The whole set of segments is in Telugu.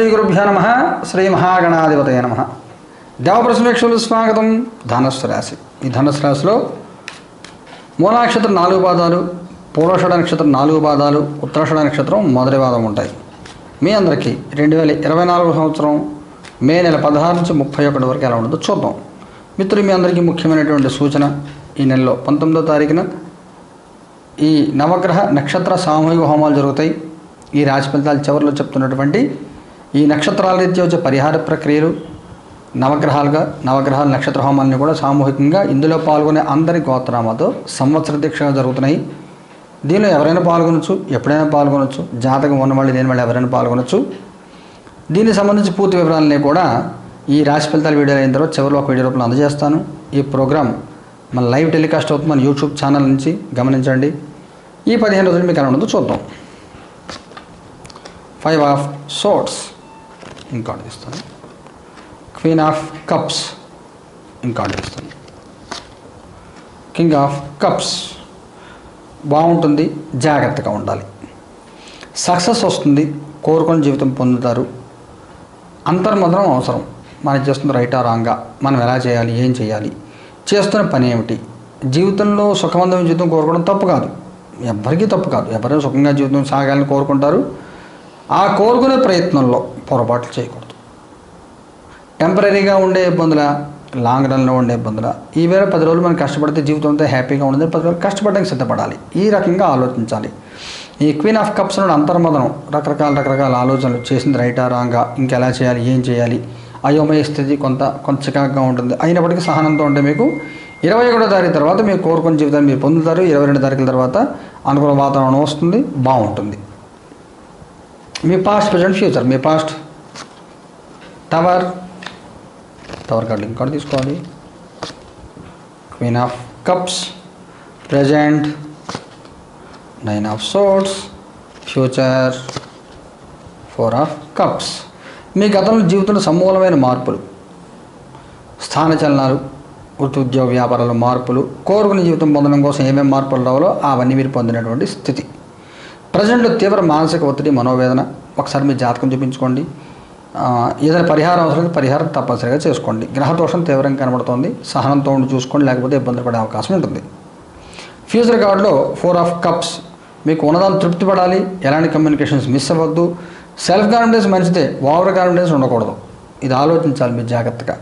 శ్రీ గురుభ్యో నమ శ్రీ మహాగణాధిపతయ నమ. దేవప్రసమేక్షలు స్వాగతం. ధనస్సు రాశి. ఈ ధనస్సు రాశిలో మూలానక్షత్రం నాలుగు పాదాలు పూర్వషడ నక్షత్రం నాలుగు పాదాలు ఉత్తరాషడ నక్షత్రం మొదటి పాదం ఉంటాయి. మీ అందరికీ రెండు వేల ఇరవై నాలుగు సంవత్సరం మే నెల పదహారు నుంచి ముప్పై ఒకటి వరకు ఎలా ఉంటుందో చూద్దాం. మిత్రులు మీ అందరికీ ముఖ్యమైనటువంటి సూచన ఈ నెలలో పంతొమ్మిదో తారీఖున ఈ నవగ్రహ నక్షత్ర సామూహిక హోమాలు జరుగుతాయి. ఈ రాశి ఫలితాలు చివరిలో చెప్తున్నటువంటి ఈ నక్షత్రాల రీత్యా వచ్చే పరిహార ప్రక్రియలు నవగ్రహాలుగా నవగ్రహాల నక్షత్ర హోమాలని కూడా సామూహికంగా ఇందులో పాల్గొనే అందరి గోత్రామాతో సంవత్సర దీక్షగా జరుగుతున్నాయి. దీనిలో ఎవరైనా పాల్గొనొచ్చు ఎప్పుడైనా పాల్గొనొచ్చు జాతకం ఉన్న వాళ్ళు లేని వాళ్ళు ఎవరైనా పాల్గొనొచ్చు. దీనికి సంబంధించి పూర్తి వివరాలని కూడా ఈ రాశి ఫలితాల వీడియో అయిన తర్వాత చివరిలో ఒక వీడియో రూపంలో అందజేస్తాను. ఈ ప్రోగ్రామ్ మన లైవ్ టెలికాస్ట్ అవుతుంది మన యూట్యూబ్ ఛానల్ నుంచి గమనించండి. ఈ పదిహేను రోజులు మీకు ఎలా ఉండదో చూద్దాం. ఫైవ్ ఆఫ్ సోట్స్ ఇంకోటి ఇస్తాను క్వీన్ ఆఫ్ కప్స్ ఇంకోటి ఇస్తాను కింగ్ ఆఫ్ కప్స్ బాగుంటుంది జాగ్రత్తగా ఉండాలి. సక్సెస్ వస్తుంది కోరుకుని జీవితం పొందుతారు. అంతర్మదనం అవసరం. మనం చేస్తున్న? రైటా రాంగా. మనం ఎలా చేయాలి? ఏం చేయాలి? చేస్తున్న పని ఏమిటి? జీవితంలో సుఖవంతమైన జీవితం కోరుకోవడం తప్పు కాదు. ఎవ్వరికీ తప్పు కాదు. ఎవరైనా సుఖంగా జీవితం సాగాలని కోరుకుంటారు. ఆ కోరుకునే ప్రయత్నంలో పొరపాట్లు చేయకూడదు. టెంపరీగా ఉండే ఇబ్బందుల లాంగ్ రన్లో ఉండే ఇబ్బందుల ఈ వేళ పది రోజులు మనం కష్టపడితే జీవితం అంతా హ్యాపీగా ఉండదు పది రోజులు కష్టపడడానికి సిద్ధపడాలి. ఈ రకంగా ఆలోచించాలి. ఈ క్వీన్ ఆఫ్ కప్స్ నుండి అంతర్మదనం రకరకాల రకరకాల ఆలోచనలు చేసింది రైటా రాంగా ఇంకెలా చేయాలి ఏం చేయాలి అయోమయ స్థితి కొంత కొంత చికాకుగా ఉంటుంది. అయినప్పటికీ సహనంతో ఉంటే మీకు ఇరవై ఒకటో తారీఖు తర్వాత మీరు కోరుకున్న జీవితాన్ని మీరు పొందుతారు. ఇరవై రెండు తారీఖుల తర్వాత అనుకూల వాతావరణం వస్తుంది బాగుంటుంది. మీ పాస్ట్ ప్రజెంట్ ఫ్యూచర్ మీ పాస్ట్ టవర్ టవర్ కార్డు ఇంకోటి తీసుకోవాలి. Queen of cups present nine of swords future four of cups మీ గతంలో జీవితంలో సమూలమైన మార్పులు. స్థానచలనాలు వృత్తి ఉద్యోగ వ్యాపారాల మార్పులు కోరుకునే జీవితం పొందడం కోసం ఏమేమి మార్పులు రావాలో అవన్నీ మీరు పొందినటువంటి స్థితి. ప్రజెంట్లో తీవ్ర మానసిక ఒత్తిడి మనోవేదన ఒకసారి మీ జాతకం చూపించుకోండి. ఏదైనా పరిహారం అవసరం పరిహారం తప్పనిసరిగా చేసుకోండి. గ్రహదోషం తీవ్రంగా కనబడుతోంది. సహనంతో ఉండి చూసుకోండి లేకపోతే ఇబ్బంది పడే అవకాశం ఉంటుంది. ఫ్యూచర్ కార్డులో ఫోర్ ఆఫ్ కప్స్. మీకు ఉన్నదాన్ని తృప్తి పడాలి. ఎలాంటి కమ్యూనికేషన్స్ మిస్ అవ్వద్దు. సెల్ఫ్ కాన్ఫిడెన్స్ మంచిదే. ఓవర్ కాన్ఫిడెన్స్ ఉండకూడదు. ఇది ఆలోచించాలి మీరు జాగ్రత్తగా.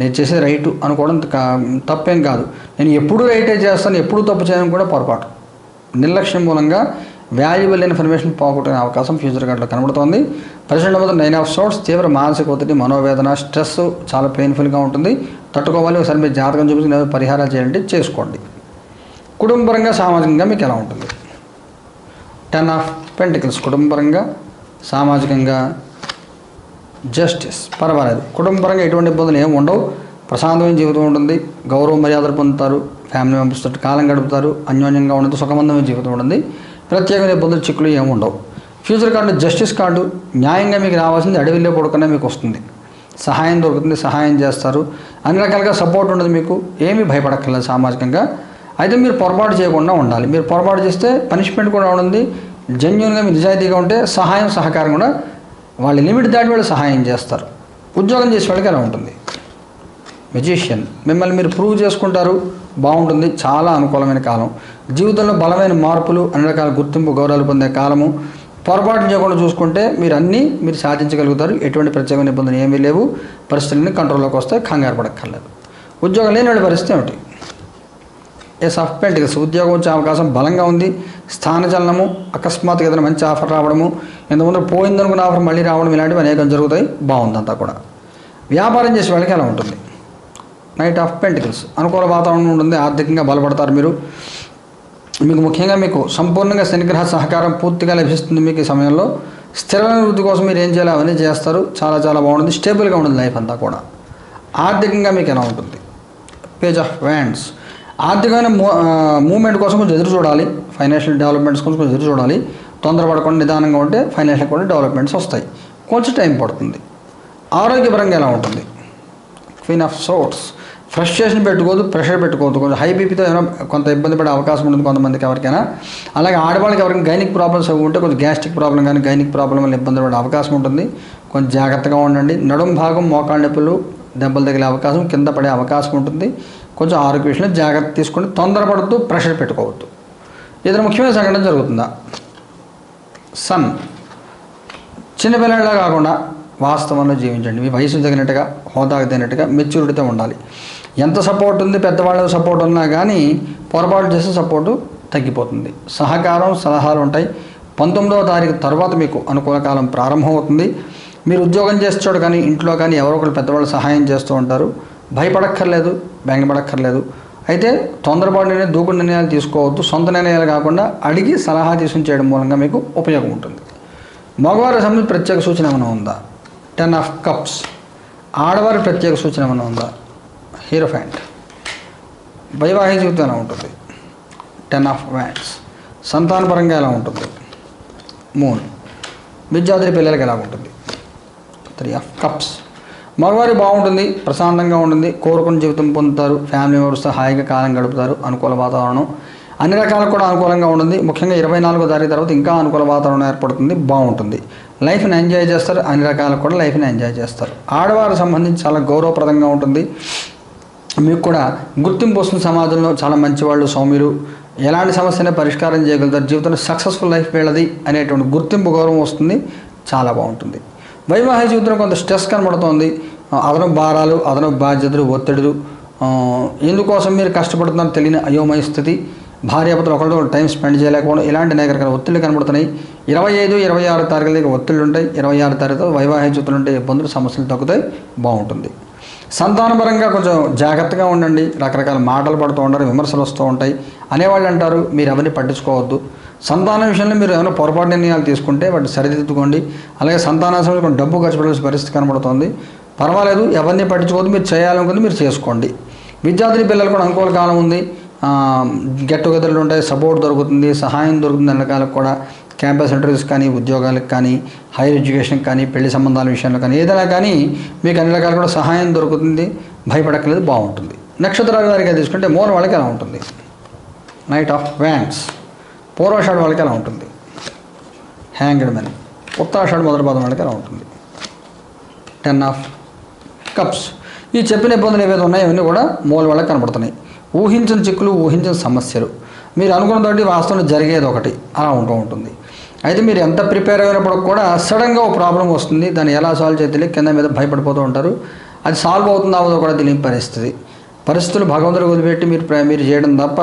నేను చేసేది రైటు అనుకోవడం కా- తప్పేం కాదు. నేను ఎప్పుడు రైటే చేస్తాను ఎప్పుడు తప్పు చేయడం కూడా పొరపాటు. నిర్లక్ష్యం మూలంగా వాల్యుబుల్ ఇన్ఫర్మేషన్ పోగొట్టుకునే అవకాశం ఫ్యూచర్ కార్డులో కనబడుతోంది. ప్రజెంట్ మొదటి నైన్ ఆఫ్ సోర్స్ తీవ్ర మానసిక ఒత్తిడి మనోవేదన స్ట్రెస్ చాలా పెయిన్ఫుల్గా ఉంటుంది. తట్టుకోవాలి ఒకసారి మీరు జాతకం చూపించి పరిహారాలు చేయాలంటే చేసుకోండి. కుటుంబపరంగా సామాజికంగా మీకు ఎలా ఉంటుంది? టెన్ ఆఫ్ పెంటికల్స్ కుటుంబపరంగా సామాజికంగా జస్టిస్ పర్వాలేదు. కుటుంబపరంగా ఎటువంటి ఇబ్బందులు ఏమి ఉండవు. ప్రశాంతమైన జీవితం ఉంటుంది. గౌరవ మర్యాదలు పొందుతారు. ఫ్యామిలీ మెంబర్స్ తోటి కాలం గడుపుతారు. అన్యోన్యంగా ఉండదు. సుఖమందమైన జీవితం ఉంటుంది. ప్రత్యేకమైన ఇబ్బందులు చిక్కులు ఏముండవు. ఫ్యూచర్ కార్డు జస్టిస్ కార్డు న్యాయంగా మీకు రావాల్సింది అడవిలో పడుకునే మీకు వస్తుంది. సహాయం దొరుకుతుంది సహాయం చేస్తారు. అన్ని రకాలుగా సపోర్ట్ ఉండదు మీకు. ఏమీ భయపడక్కర్లేదు సామాజికంగా. అయితే మీరు పొరపాటు చేయకుండా ఉండాలి. మీరు పొరపాటు చేస్తే పనిష్మెంట్ కూడా ఉంటుంది. జెన్యున్గా మీరు నిజాయితీగా ఉంటే సహాయం సహకారం కూడా వాళ్ళ లిమిట్ దాటి వాళ్ళు సహాయం చేస్తారు. ఉద్యోగం చేసే వాళ్ళకి అలా ఉంటుంది. మెజిషియన్ మిమ్మల్ని మీరు ప్రూవ్ చేసుకుంటారు. బాగుంటుంది చాలా అనుకూలమైన కాలం. జీవితంలో బలమైన మార్పులు అన్ని రకాల గుర్తింపు గౌరవాలు పొందే కాలము. పొరపాటు చేయకుండా చూసుకుంటే మీరు అన్నీ మీరు సాధించగలుగుతారు. ఎటువంటి ప్రత్యేకమైన ఇబ్బందులు ఏమీ లేవు. పరిస్థితులన్నీ కంట్రోల్లోకి వస్తాయి కంగారు పడక్కర్లేదు. ఉద్యోగం లేని పరిస్థితి ఏమిటి? ఎస్ ఆఫ్ ఉద్యోగం వచ్చే అవకాశం బలంగా ఉంది. స్థానచలనము అకస్మాత్తుగా ఏదైనా మంచి ఆఫర్ రావడము ఇంతకుముందు పోయిందనుకున్న ఆఫర్ మళ్ళీ రావడం ఇలాంటివి అనేకం జరుగుతాయి. బాగుందంతా కూడా. వ్యాపారం చేసే వాళ్ళకి ఎలా ఉంటుంది. నైట్ ఆఫ్ పెంటికల్స్ అనుకూల వాతావరణం ఉంటుంది ఆర్థికంగా బలపడతారు మీరు. మీకు ముఖ్యంగా మీకు సంపూర్ణంగా శనిగ్రహ సహకారం పూర్తిగా లభిస్తుంది మీకు ఈ సమయంలో. స్థిరమైన వృద్ధి కోసం మీరు ఏం చేయాలి అవన్నీ చేస్తారు. చాలా చాలా బాగుంటుంది. స్టేబుల్గా ఉంటుంది లైఫ్ అంతా కూడా. ఆర్థికంగా మీకు ఎలా ఉంటుంది? పేజ్ ఆఫ్ వ్యాండ్స్ ఆర్థికమైన మూమెంట్ కోసం కొంచెం ఎదురు చూడాలి. ఫైనాన్షియల్ డెవలప్మెంట్స్ కోసం కొంచెం ఎదురు చూడాలి. తొందరపడకుండా నిదానంగా ఉంటే ఫైనాన్షియల్ కూడా డెవలప్మెంట్స్ వస్తాయి. కొంచెం టైం పడుతుంది. ఆరోగ్యపరంగా ఎలా ఉంటుంది? క్వీన్ ఆఫ్ సోట్స్ ఫ్రస్ట్రేషన్ పెట్టుకోవద్దు ప్రెషర్ పెట్టుకోవద్దు. కొంచెం హై బీపీతో ఏమైనా కొంత ఇబ్బంది పడే అవకాశం ఉంటుంది కొంతమందికి ఎవరికైనా. అలాగే ఆడవాళ్ళకి ఎవరికైనా గైనిక్ ప్రాబ్లమ్స్ అవి ఉంటే కొంచెం గ్యాస్ట్రిక్ ప్రాబ్లం కానీ గైనిక్ ప్రాబ్లం వల్ల ఇబ్బంది పడే అవకాశం ఉంటుంది. కొంచెం జాగ్రత్తగా ఉండండి. నడుం భాగం మోకాళ్ళ నొప్పులు దెబ్బలు తగిలే అవకాశం కింద పడే అవకాశం ఉంటుంది. కొంచెం ఆరోగ్య విషయంలో జాగ్రత్త తీసుకొని తొందరపడుతూ ప్రెషర్ పెట్టుకోవద్దు. ఏదైనా ముఖ్యమైన సంఘటన జరుగుతుందా? సన్. చిన్నపిల్లలా కాకుండా వాస్తవంలో జీవించండి. మీ వయసు తగినట్టుగా హోదాకు తగినట్టుగా మెచ్యూరిటీతో ఉండాలి. ఎంత సపోర్ట్ ఉంది పెద్దవాళ్ళ సపోర్ట్ ఉన్నా కానీ పొరపాటు చేసే సపోర్టు తగ్గిపోతుంది. సహకారం సలహాలు ఉంటాయి. పంతొమ్మిదవ తారీఖు తర్వాత మీకు అనుకూల కాలం ప్రారంభమవుతుంది. మీరు ఉద్యోగం చేస్తాడు కానీ ఇంట్లో కానీ ఎవరో ఒకరు పెద్దవాళ్ళు సహాయం చేస్తూ ఉంటారు. భయపడక్కర్లేదు బెంగపడక్కర్లేదు. అయితే తొందరపాటు నిర్ణయం దూకుడు నిర్ణయాలు తీసుకోవద్దు. సొంత నిర్ణయాలు కాకుండా అడిగి సలహా తీసుకుని చేయడం మూలంగా మీకు ఉపయోగం ఉంటుంది. మగవారి సంబంధించి ప్రత్యేక సూచన ఏమైనా ఉందా? టెన్ ఆఫ్ కప్స్ ఆడవారి ప్రత్యేక సూచన ఏమైనా ఉందా? హీరో ఫ్యాంట్ వైవాహిక జీవితం ఎలా ఉంటుంది? టెన్ ఆఫ్ వ్యాండ్స్ సంతానపరంగా ఎలా ఉంటుంది? మూన్ విద్యార్థి పిల్లలకి ఎలా ఉంటుంది? త్రీ ఆఫ్ కప్స్ మగవారి బాగుంటుంది ప్రశాంతంగా ఉంటుంది కోరుకున్న జీవితం పొందుతారు ఫ్యామిలీ మెంబర్స్తో హాయిగా కాలం గడుపుతారు అనుకూల వాతావరణం. అన్ని రకాలకు కూడా అనుకూలంగా ఉంటుంది. ముఖ్యంగా ఇరవై నాలుగో తారీఖు తర్వాత ఇంకా అనుకూల వాతావరణం ఏర్పడుతుంది బాగుంటుంది. లైఫ్ని ఎంజాయ్ చేస్తారు అన్ని రకాలకు కూడా లైఫ్ని ఎంజాయ్ చేస్తారు. ఆడవారికి సంబంధించి చాలా గౌరవప్రదంగా ఉంటుంది. మీకు కూడా గుర్తింపు వస్తుంది సమాజంలో చాలా మంచివాళ్ళు సౌమ్యులు. ఎలాంటి సమస్యనే పరిష్కారం చేయగలుగుతారు. జీవితంలో సక్సెస్ఫుల్ లైఫ్ వీళ్ళది అనేటువంటి గుర్తింపు గౌరవం వస్తుంది. చాలా బాగుంటుంది. వైవాహిక జీవితంలో కొంత స్ట్రెస్ కనబడుతోంది. అదనపు భారాలు అదనపు బాధ్యతలు ఒత్తిడులు ఎందుకోసం మీరు కష్టపడుతున్నారో తెలియని అయోమయ స్థితి. భార్యాభర్తలు ఒకరితో ఒకరు టైం స్పెండ్ చేయలేకపోవడం ఇలాంటి అనేక రకాల ఒత్తిళ్ళు కనబడుతున్నాయి. ఇరవై ఐదు ఇరవై ఆరు తారీఖుల దగ్గర ఒత్తిళ్ళు ఉంటాయి. ఇరవై ఆరు తారీఖు వైవాహిక జీవితంలో ఉంటే ఇబ్బందులు సమస్యలు తగ్గుతాయి. బాగుంటుంది. సంతానపరంగా కొంచెం జాగ్రత్తగా ఉండండి. రకరకాల మాటలు పడుతూ ఉంటారు విమర్శలు వస్తూ ఉంటాయి. అనేవాళ్ళు అంటారు మీరు ఎవరిని పట్టించుకోవద్దు. సంతానం విషయంలో మీరు ఏమైనా పొరపాటు నిర్ణయాలు తీసుకుంటే వాటిని సరిదిద్దుకోండి. అలాగే సంతాన కొంచెం డబ్బు ఖర్చు పెట్టాల్సిన పరిస్థితి కనబడుతుంది. పర్వాలేదు ఎవరిని పట్టించుకోవద్దు మీరు చేయాలనుకుంది మీరు చేసుకోండి. విద్యార్థి పిల్లలు కూడా అనుకూల కాలం ఉంది. గెట్ టుగెదర్లు ఉంటాయి సపోర్ట్ దొరుకుతుంది సహాయం దొరుకుతుంది అన్ని కూడా క్యాంపస్ ఇంటర్వ్యూస్ కానీ ఉద్యోగాలకు కానీ హైయర్ ఎడ్యుకేషన్కి కానీ పెళ్ళి సంబంధాల విషయంలో కానీ ఏదైనా కానీ మీకు అన్ని రకాలు కూడా సహాయం దొరుకుతుంది. భయపడక్కలేదు బాగుంటుంది. నక్షత్రాల వారికి తీసుకుంటే మూల వాళ్ళకి ఎలా ఉంటుంది. నైట్ ఆఫ్ వ్యాండ్స్ పూర్వషాడు వాళ్ళకి ఎలా ఉంటుంది. హ్యాంగ్డ్ మెన్ ఉత్తరాషాడు మొదటి పదం వాళ్ళకి ఎలా ఉంటుంది. టెన్ ఆఫ్ కప్స్ ఈ చెప్పిన ఇబ్బందులు ఏవైతే ఉన్నాయో ఇవన్నీ కూడా మూల వాళ్ళకి కనబడుతున్నాయి. ఊహించిన చిక్కులు ఊహించిన సమస్యలు. మీరు అనుకున్న తోటి వాస్తవంలో జరిగేది ఒకటి. అలా ఉంటూ ఉంటుంది. అయితే మీరు ఎంత ప్రిపేర్ అయినప్పుడు కూడా సడన్గా ఒక ప్రాబ్లం వస్తుంది. దాన్ని ఎలా సాల్వ్ చేయాలి కింద మీద భయపడిపోతూ ఉంటారు. అది సాల్వ్ అవుతుందా అవ్వదో కూడా తెలియని పరిస్థితి. పరిస్థితులు భగవంతుడు వదిలిపెట్టి మీరు మీరు చేయడం తప్ప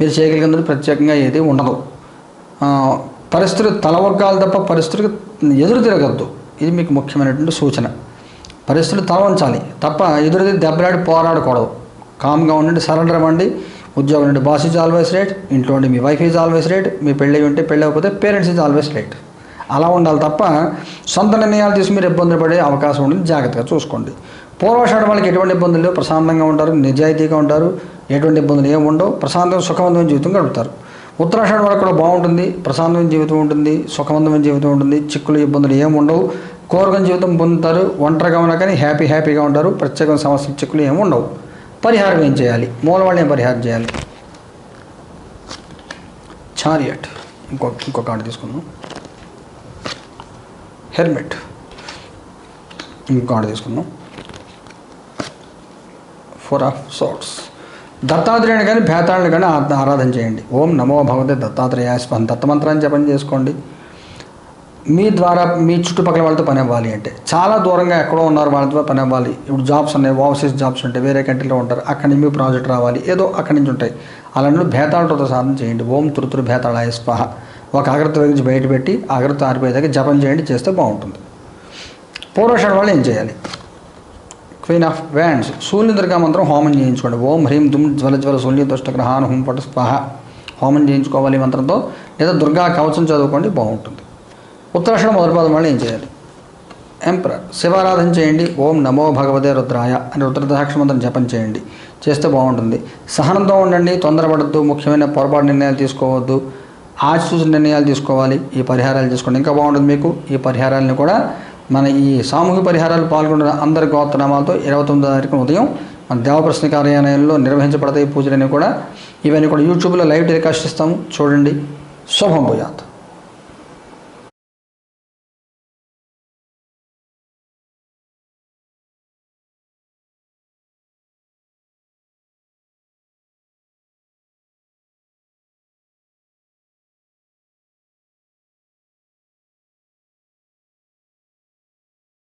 మీరు చేయగలిగినందుకు ప్రత్యేకంగా ఏది ఉండదు. పరిస్థితులు తలవగ్గాలు తప్ప పరిస్థితులకు ఎదురు తిరగద్దు. ఇది మీకు ముఖ్యమైనటువంటి సూచన. పరిస్థితులు తల వంచాలి. తప్ప ఎదురుది దెబ్బలాడి పోరాడకూడదు. కామ్గా ఉండండి సరెండర్ అవ్వండి. ఉద్యోగం నుండి బాస్ ఈజ్ ఆల్వేస్ రైట్ ఇంట్లో ఉండి మీ వైఫ్ ఈజ్ ఆల్వేస్ రైట్ మీ పెళ్ళి ఉంటే పెళ్ళి అవ్వకపోతే పేరెంట్స్ ఈజ్ ఆల్వేస్ రైట్ అలా ఉండాలి తప్ప సొంత నిర్ణయాలు తీసి మీరు ఇబ్బందులు పడే అవకాశం ఉంటుంది జాగ్రత్తగా చూసుకోండి. పూర్వషాడు వాళ్ళకి ఎటువంటి ఇబ్బందులు లేవు ప్రశాంతంగా ఉంటారు నిజాయితీగా ఉంటారు ఎటువంటి ఇబ్బందులు ఏమి ఉండవు ప్రశాంతంగా సుఖవంతమైన జీవితం గడుపుతారు. ఉత్తరాషాఢ వాళ్ళకి కూడా బాగుంటుంది ప్రశాంతమైన జీవితం ఉంటుంది సుఖవంతమైన జీవితం ఉంటుంది చిక్కులు ఇబ్బందులు ఏమి ఉండవు. కోరుకుని జీవితం పొందుతారు ఒంటరిగా ఉన్నా కానీ హ్యాపీ హ్యాపీగా ఉంటారు ప్రత్యేకమైన సమస్యలు చిక్కులు ఏమి ఉండవు. పరిహారం ఏం చేయాలి? మూలవాళ్ళని పరిహారం చేయాలి? చారియట్. ఇంకో ఇంకో కార్డు తీసుకుందాం. హెల్మెట్. ఇంకో కార్డు తీసుకుందాం. ఫోర్ ఆఫ్ సోట్స్ దత్తాత్రేయుని కానీ భేతాళుని కానీ ఆరాధన చేయండి. ఓం నమో భగవతే దత్తాత్రేయ స్మహ దత్తమంత్రాన్ని జపం చేసుకోండి. మీ ద్వారా మీ చుట్టుపక్కల వాళ్ళతో పని అవ్వాలి అంటే. చాలా దూరంగా ఎక్కడో ఉన్నారు వాళ్ళతో పని అవ్వాలి. ఇప్పుడు జాబ్స్ ఉన్నాయి ఓవర్సీస్ జాబ్స్ ఉంటాయి వేరే కంట్రీలో ఉంటారు అక్కడి నుంచి మీ ప్రాజెక్ట్ రావాలి ఏదో అక్కడి నుంచి ఉంటాయి. అలాంటి భేతాళతో సాధన చేయండి. ఓం తురుతురు భేతాళాయ స్పహ ఒక అగ్రత నుంచి బయటపెట్టి అగ్రత ఆరిపోయేదాకా జపం చేయండి చేస్తే బాగుంటుంది. పూర్వషాఢ వాళ్ళు ఏం చేయాలి? Queen of wands. Surya Durga మంత్రం హోమం చేయించుకోండి. ఓం హ్రీం దుమ్ జ్వల జ్వల సూర్య దుష్ట గ్రహాన్ హుం స్పహ హోమం చేయించుకోవాలి మంత్రంతో. లేదా దుర్గా కవచం చదువుకోండి బాగుంటుంది. ఉత్తరాషణ మొదటి పదం వాళ్ళు ఏం చేయాలి? ఎంపరర్ శివారాధన చేయండి. ఓం నమో భగవతే రుద్రాయ అని రుద్రదాక్ష మంత్రం జపం చేయండి. చేస్తే బాగుంటుంది. సహనంతో ఉండండి తొందరపడద్దు ముఖ్యమైన పొరపాటు నిర్ణయాలు తీసుకోవద్దు. ఆచితూచిన నిర్ణయాలు తీసుకోవాలి. ఈ పరిహారాలు తీసుకోండి ఇంకా బాగుంటుంది మీకు? ఈ పరిహారాలను కూడా మన ఈ సామూహిక పరిహారాలు పాల్గొన్న అందరి గోత్రనామాలతో ఇరవై తొమ్మిదో తారీఖున ఉదయం మన దేవప్రశ్న కార్యాలయంలో నిర్వహించబడతాయి పూజలన్నీ కూడా. ఇవన్నీ కూడా యూట్యూబ్లో లైవ్ టెలికాస్ట్ ఇస్తాము చూడండి. శుభం భూయాత్.